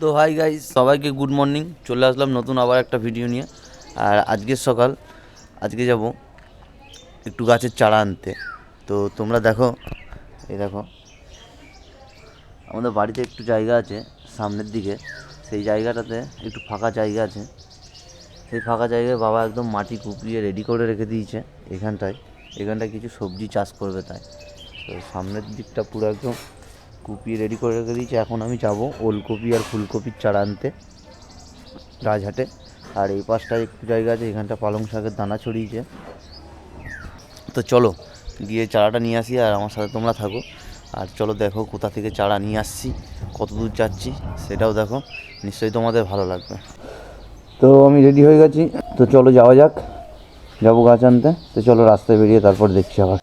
তো হাই গাই সবাইকে good morning চলে আসলাম নতুন আবার একটা ভিডিও নিয়ে। আর আজকের সকাল, আজকে যাব একটু গাছের চারা আনতে। তো তোমরা দেখো, এই দেখো, আমাদের বাড়িতে একটু জায়গা আছে সামনের দিকে। সেই জায়গাটাতে একটু ফাঁকা জায়গা আছে। সেই ফাঁকা জায়গায় বাবা একদম মাটি কুপিয়ে রেডি করে রেখে দিয়েছে এখানটায়। এখানটায় কিছু সবজি চাষ করবে তাই। তো সামনের দিকটা পুরো একদম কুপিয়ে রেডি করে রেখে দিয়েছে। এখন আমি যাব ওলকপি আর ফুলকপির চারা আনতে, রাজহাটে। আর এই পাশটায় একটু জায়গা আছে, এখানটা পালং শাকের দানা ছড়িয়েছে। তো চলো, গিয়ে চারাটা নিয়ে আসি আর আমার সাথে তোমরা থাকো। আর চলো দেখো কোথা থেকে চারা নিয়ে আসছি কত দূর যাচ্ছি, সেটাও দেখো। নিশ্চয়ই তোমাদের ভালো লাগবে। তো আমি রেডি হয়ে গেছি। তো চলো যাওয়া যাক, যাব গাছ আনতে। তো চলো রাস্তায় বেরিয়ে তারপর দেখছি আবার।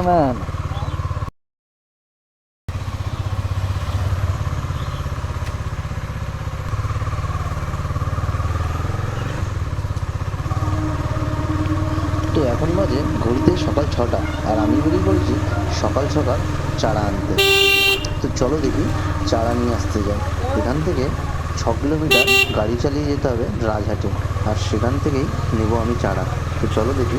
সুপারম্যান তো এখন বাজে ঘড়িতে সকাল ছটা, আর আমি বেরিয়ে বলছি সকাল সকাল চারা আনতে। তো চলো দেখি চারা নিয়ে আসতে যাই। এখান থেকে ছ কিলোমিটার গাড়ি চালিয়ে যেতে হবে রাজহাটে, আর সেখান থেকেই নেব আমি চারা। তো চলো দেখি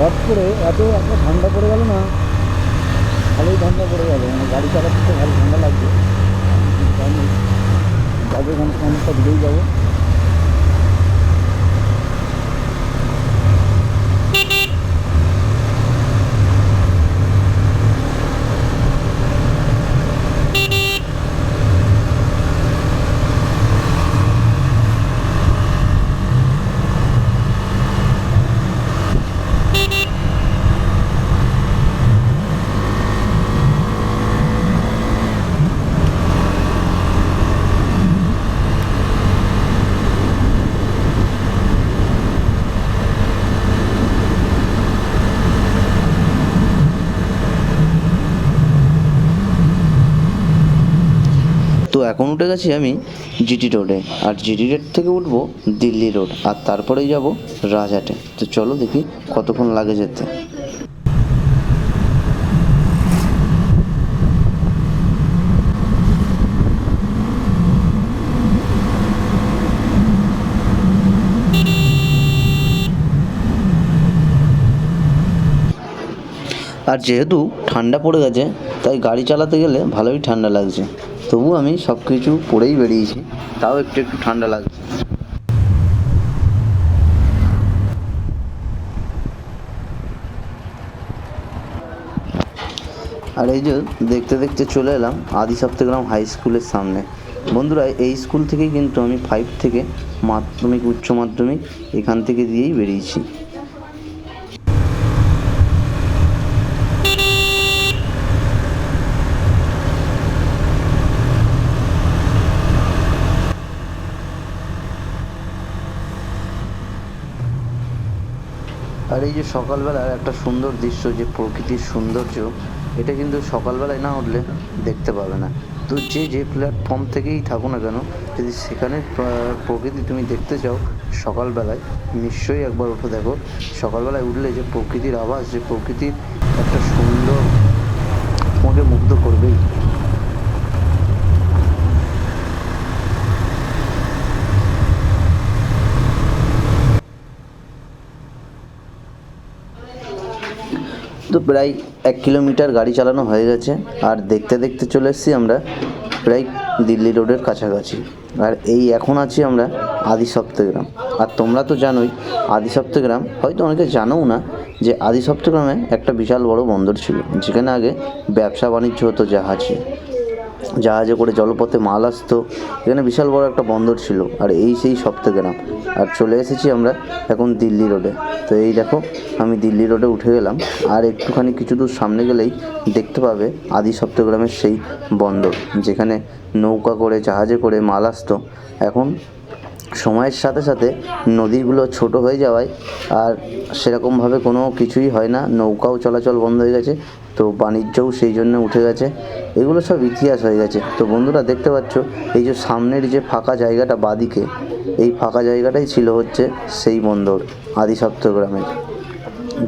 হট করে এত এত ঠান্ডা পড়ে গেল না, ভালোই ঠান্ডা পড়ে গেল। মানে গাড়ি চালাতে ভালো ঠান্ডা লাগবে। যাব এখান সমস্যা দূরেই যাব। এখন উঠে গেছি আমি জিটি রোডে। আর জিটি রোড থেকে উঠবো দিল্লি রোড, আর তারপরেই যাব রাজহাটে। তো চলো দেখি কতক্ষণ লাগে যেতে। আর যেহেতু ঠান্ডা পড়ে গেছে, তাই গাড়ি চালাতে গেলে ভালোই ঠান্ডা লাগছে। তবু আমি সব কিছু পরেই বেরিয়েছি। তাও একটু একটু ঠান্ডা লাগছে। আর এই যে দেখতে দেখতে চলে এলাম আদি সপ্তগ্রাম হাই স্কুলের সামনে। বন্ধুরা, এই স্কুল থেকেই কিন্তু আমি ফাইভ থেকে মাধ্যমিক, উচ্চ মাধ্যমিক এখান থেকে দিয়েই বেরিয়েছি। আর এই যে সকালবেলার একটা সুন্দর দৃশ্য, যে প্রকৃতির সৌন্দর্য, এটা কিন্তু সকালবেলায় না উঠলে দেখতে পাবে না। তো যে যে প্ল্যাটফর্ম থেকেই থাকো না কেন, যদি সেখানে প্রকৃতি তুমি দেখতে চাও সকালবেলায়, নিশ্চয়ই একবার উঠে দেখো। সকালবেলায় উঠলে যে প্রকৃতির আওয়াজ যে প্রকৃতির একটা সুন্দর তোমাকে মুগ্ধ করবেই। তো প্রায় এক কিলোমিটার গাড়ি চালানো হয়ে গেছে। আর দেখতে দেখতে চলে এসেছি আমরা প্রায় দিল্লি রোডের কাছাকাছি। আর এই এখন আছি আমরা আদি সপ্তগ্রাম আর তোমরা তো জানোই আদি সপ্তগ্রাম হয়তো অনেকে জানোও না যে আদি সপ্তগ্রামে একটা বিশাল বড় বন্দর ছিল, যেখানে আগে ব্যবসা বাণিজ্য হতো জাহাজে। জাহাজে করে জলপথে মাল আসতো। এখানে বিশাল বড় একটা বন্দর ছিল, আর এই সেই সপ্তগ্রাম আর চলে এসেছি আমরা এখন দিল্লি রোডে। তো এই দেখো, আমি দিল্লি রোডে উঠে গেলাম, আর একটুখানি কিছু দূর সামনে গেলেই দেখতে পাবে আদি সপ্তগ্রামের সেই বন্দর, যেখানে নৌকা করে, জাহাজে করে মাল আসতো। এখন সময়ের সাথে সাথে নদীগুলো ছোট হয়ে যাওয়ায় আর সেরকমভাবে কোনো কিছুই হয় না, নৌকাও চলাচল বন্ধ হয়ে গেছে। তো বাণিজ্যও সেই জন্য উঠে গেছে। এগুলো সব ইতিহাস হয়ে গেছে। তো বন্ধুরা, দেখতে পাচ্ছ, এই যে সামনের যে ফাঁকা জায়গাটা বাদিকে, এই ফাঁকা জায়গাটাই ছিল হচ্ছে সেই বন্দর আদি সপ্তগ্রামের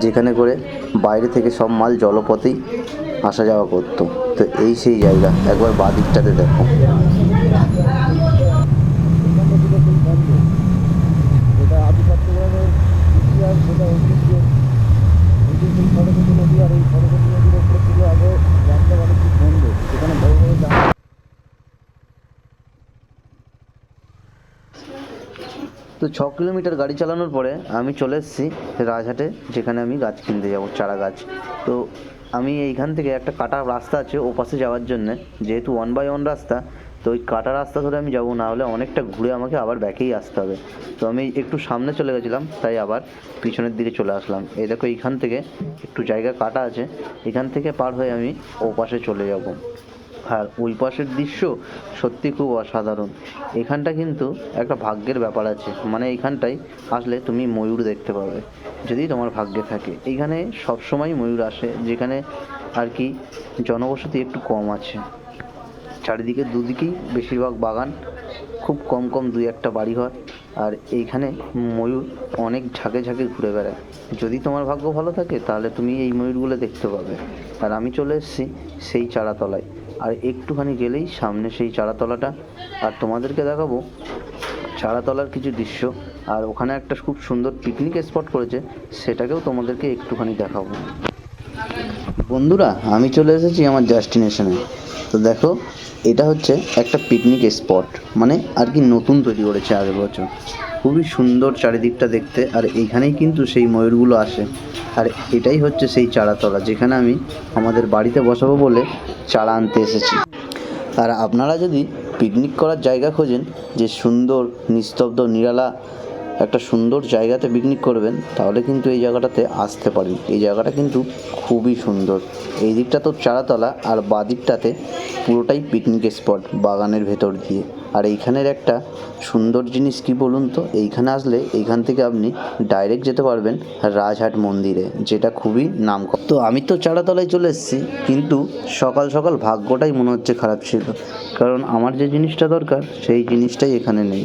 যেখানে করে বাইরে থেকে সব মাল জলপথেই আসা যাওয়া করতো। তো এই সেই জায়গা, একবার বাদিকটাতে দেখো এখানটা ছিল সেই বন্ধ যেটা আদি চট্টগ্রামের ইতিহাস যেটা ঐতিহ্য এই যে সেই সরস্বতী নদী আর এই সরস্বতী নদীর ওপরে ছিল আগে ব্যবসা বাণিজ্যিক বন্ধ সেখানে বড় বড় জাহাজ তো ছ কিলোমিটার গাড়ি চালানোর পরে আমি চলে এসেছি রাজহাটে, যেখানে আমি গাছ কিনতে যাব, চারা গাছ। তো আমি এইখান থেকে একটা কাটা রাস্তা আছে ও পাশে যাওয়ার জন্যে, যেহেতু ওয়ান বাই ওয়ান রাস্তা, তো ওই কাটা রাস্তা ধরে আমি যাব, না হলে অনেকটা ঘুরে আমাকে আবার ব্যাকেই আসতে হবে। তো আমি একটু সামনে চলে গেছিলাম, তাই আবার পিছনের দিকে চলে আসলাম। এই দেখো এইখান থেকে একটু জায়গা কাটা আছে, এখান থেকে পার হয়ে আমি ও পাশে চলে যাব। আর ওই পাশের দৃশ্য সত্যি খুব অসাধারণ। এখানটা কিন্তু একটা ভাগ্যের ব্যাপার আছে। মানে এইখানটায় আসলে তুমি ময়ূর দেখতে পাবে, যদি তোমার ভাগ্যে থাকে। এইখানে সবসময় ময়ূর আসে, যেখানে আর কি জনবসতি একটু কম আছে। চারিদিকে দুদিকেই বেশিরভাগ বাগান, খুব কম কম দুই একটা বাড়ি বাড়িঘর। আর এইখানে ময়ূর অনেক ঝাঁকে ঝাঁকে ঘুরে বেড়ায়। যদি তোমার ভাগ্য ভালো থাকে, তাহলে তুমি এই ময়ূরগুলো দেখতে পাবে। আর আমি চলে এসেছি সেই চারাতলায়। আর একটুখানি গেলেই সামনে সেই চারাতলাটা। আর তোমাদেরকে দেখাবো চারাতলার কিছু দৃশ্য। আর ওখানে একটা খুব সুন্দর পিকনিক স্পট করেছে, সেটাকেও তোমাদেরকে একটুখানি দেখাবো। বন্ধুরা, আমি চলে এসেছি আমার ডেস্টিনেশনে তো দেখো, এটা হচ্ছে একটা পিকনিক স্পট মানে আর কি নতুন তৈরি করেছে আগের বছর। খুবই সুন্দর চারিদিকটা দেখতে, আর এইখানেই কিন্তু সেই ময়ূরগুলো আসে। আর এটাই হচ্ছে সেই চারাতলা, যেখানে আমি আমাদের বাড়িতে বসাবো বলে চারা আনতে এসেছি। আর আপনারা যদি পিকনিক করার জায়গা খোঁজেন, যে সুন্দর, নিস্তব্ধ, নিরালা একটা সুন্দর জায়গাতে পিকনিক করবেন, তাহলে কিন্তু এই জায়গাটাতে আসতে পারেন। এই জায়গাটা কিন্তু খুবই সুন্দর। এই দিকটা তো চারাতলা, আর বাদিকটাতে পুরোটাই পিকনিক স্পট বাগানের ভেতর দিয়ে। আর এইখানের একটা সুন্দর জিনিস কি বলুন তো? এইখানে আসলে এইখান থেকে আপনি ডাইরেক্ট যেতে পারবেন রাজহাট মন্দিরে, যেটা খুবই নাম তো আমি তো চারাতলায় চলে এসেছি, কিন্তু সকাল সকাল ভাগ্যটাই মনে হচ্ছে খারাপ ছিল। কারণ আমার যে জিনিসটা দরকার, সেই জিনিসটাই এখানে নেই।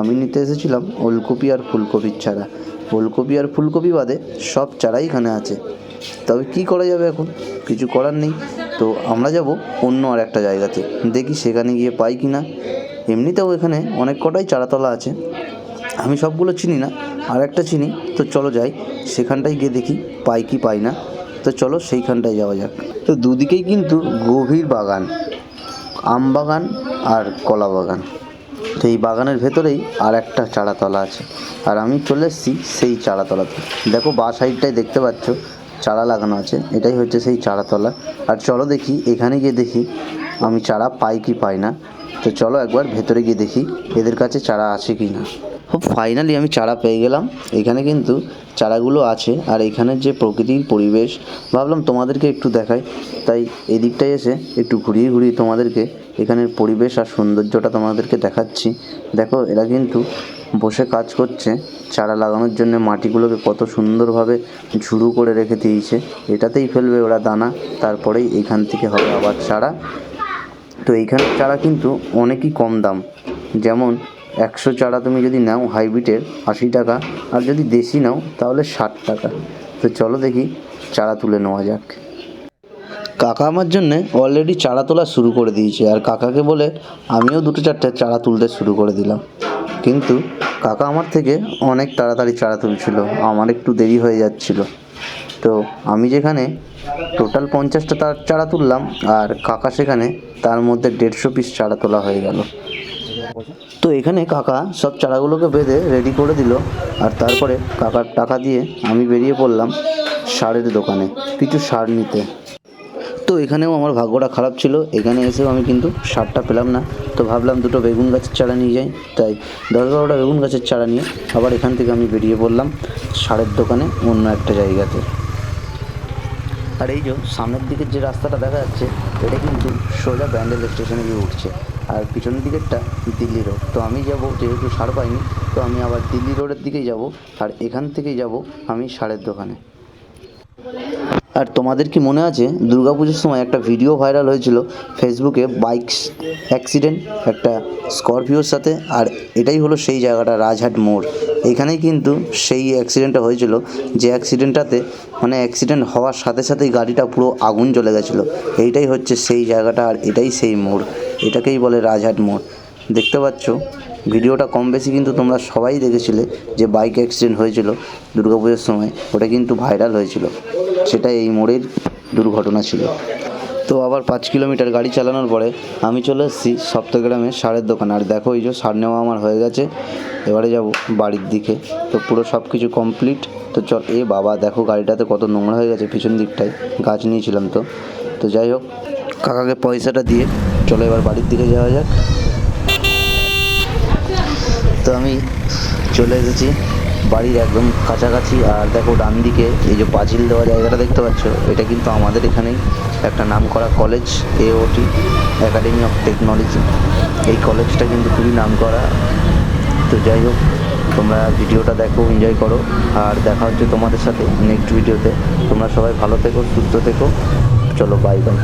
আমি নিতে এসেছিলাম ওলকপি আর ফুলকপির চারা ওলকপি আর ফুলকপি বাদে সব চারাই এখানে আছে। তবে কি করা যাবে এখন? কিছু করার নেই। তো আমরা যাব অন্য আর একটা জায়গাতে। দেখি সেখানে গিয়ে পাই কি না এমনিতেও এখানে অনেক কটাই চারাতলা আছে। আমি সবগুলো চিনি না, আর একটা চিনি, তো চলো যাই। সেখানটায় গিয়ে দেখি পাই কি পাই না। তো চলো সেইখানটায় যাওয়া যাক। তো দুদিকেই কিন্তু গভীর বাগান, আম বাগান আর কলা বাগান। তো এই বাগানের ভেতরেই আর একটা চারাতলা আছে। আর আমি চলে এসেছি সেই চারাতলাতে। দেখো বা সাইডটায় দেখতে পাচ্ছ, চারা লাগানো আছে। এটাই হচ্ছে সেই চারাতলা। আর চলো দেখি, এখানে গিয়ে দেখি আমি চারা পাই কি পাই না। তো চলো একবার ভেতরে গিয়ে দেখি এদের কাছে চারা আছে কি না। খুব ফাইনালি আমি চারা পেয়ে গেলাম। এখানে কিন্তু চারাগুলো আছে। আর এখানের যে প্রকৃতির পরিবেশ, ভাবলাম তোমাদেরকে একটু দেখাই। তাই এদিকটায় এসে একটু ঘুরিয়ে ঘুরিয়ে তোমাদেরকে এখানের পরিবেশ আর সৌন্দর্যটা তোমাদেরকে দেখাচ্ছি। দেখো, এরা কিন্তু বসে কাজ করছে। চারা লাগানোর জন্য মাটিগুলোকে কত সুন্দরভাবে ঝুড়ু করে রেখে দিয়েছে। এটাতেই ফেলবে ওরা দানা। তারপরেই এখান থেকে হবে আবার চারা। তো এইখানের চারা কিন্তু অনেকই কম দাম। যেমন একশো চারা তুমি যদি নাও হাইব্রিডের আশি টাকা, আর যদি দেশি নাও তাহলে ষাট টাকা। তো চলো দেখি চারা তুলে নেওয়া যাক। কাকা আমার জন্যে অলরেডি চারা তোলা শুরু করে দিয়েছে, আর কাকাকে বলে আমিও দুটো চারটে চারা তুলতে শুরু করে দিলাম। কিন্তু কাকা আমার থেকে অনেক তাড়াতাড়ি চারা তুলছিল, আমার একটু দেরি হয়ে যাচ্ছিল। তো আমি যেখানে টোটাল পঞ্চাশটা তার চারা তুললাম, আর কাকা সেখানে তার মধ্যে দেড়শো পিস চারা তোলা হয়ে গেল। তো এখানে কাকা সব চারাগুলোকে বেঁধে রেডি করে দিল, আর তারপরে কাকার টাকা দিয়ে আমি বেরিয়ে পড়লাম সারের দোকানে কিছু সার নিতে। তো এখানেও আমার ভাগ্যটা খারাপ ছিল, এখানে এসেও আমি কিন্তু সারটা পেলাম না। তো ভাবলাম দুটো বেগুন গাছের চারা নিয়ে যাই, তাই দশ বারোটা বেগুন গাছের চারা নিয়ে আবার এখান থেকে আমি বেরিয়ে পড়লাম সারের দোকানে অন্য একটা জায়গাতে। আর এই যে সামনের দিকের যে রাস্তাটা দেখা যাচ্ছে, এটা কিন্তু সোজা ব্যান্ডেল স্টেশনে গিয়ে উঠছে। আর পিছনের দিকেরটা দিল্লি রোড। তো আমি যাব, যেহেতু সার পাইনি, তো আমি আবার দিল্লি রোডের দিকেই যাব, আর এখান থেকেই যাব আমি সারের দোকানে। আর তোমাদের কি মনে আছে, দুর্গাপুজোর সময় একটা ভিডিও ভাইরাল হয়েছিল ফেসবুকে বাইক অ্যাক্সিডেন্ট একটা স্করপিওর সাথে, আর এটাই হলো সেই জায়গাটা, রাজহাট মোড়। এখানেই কিন্তু সেই অ্যাক্সিডেন্টটা হয়েছিল, যে অ্যাক্সিডেন্টটাতে মানে অ্যাক্সিডেন্ট হওয়ার সাথে সাথেই গাড়িটা পুরো আগুন জ্বলে গেছিল। এইটাই হচ্ছে সেই জায়গাটা, আর এটাই সেই মোড়। এটাকেই বলে রাজহাট মোড়। দেখতে পাচ্ছ ভিডিওটা কম বেশি কিন্তু তোমরা সবাই দেখেছিলে যে বাইক অ্যাক্সিডেন্ট হয়েছিল দুর্গাপুজোর সময়। ওটা কিন্তু ভাইরাল হয়েছিল। সেটা এই মোড়ের দুর্ঘটনা ছিল। তো আবার পাঁচ কিলোমিটার গাড়ি চালানোর পরে আমি চলে এসেছি সপ্তগ্রামে সারের দোকান। আর দেখো এই যে সার নেওয়া আমার হয়ে গেছে। এবারে যাব বাড়ির দিকে। তো পুরো সব কিছু কমপ্লিট তো চল, এ বাবা, দেখো গাড়িটাতে কত নোংরা হয়ে গেছে পিছন দিকটায়। গাছ নিয়েছিলাম তো। তো যাই হোক, কাকাকে পয়সাটা দিয়ে চলো এবার বাড়ির দিকে যাওয়া যাক। তো আমি চলে এসেছি। বাড়ির একদম কাছাকাছি আর দেখো ডান দিকে এই যে পাঁচিল দেওয়া জায়গাটা দেখতে পাচ্ছ, এটা কিন্তু আমাদের এখানেই একটা নাম করা college AOT academy of technology এই কলেজটা কিন্তু খুবই নাম করা তো যাই হোক, তোমরা ভিডিওটা দেখো এনজয় করো। আর দেখা হচ্ছে তোমাদের সাথে নেক্সট ভিডিওতে তোমরা সবাই ভালো থেকো, সুস্থ থেকো। চলো বাই বাই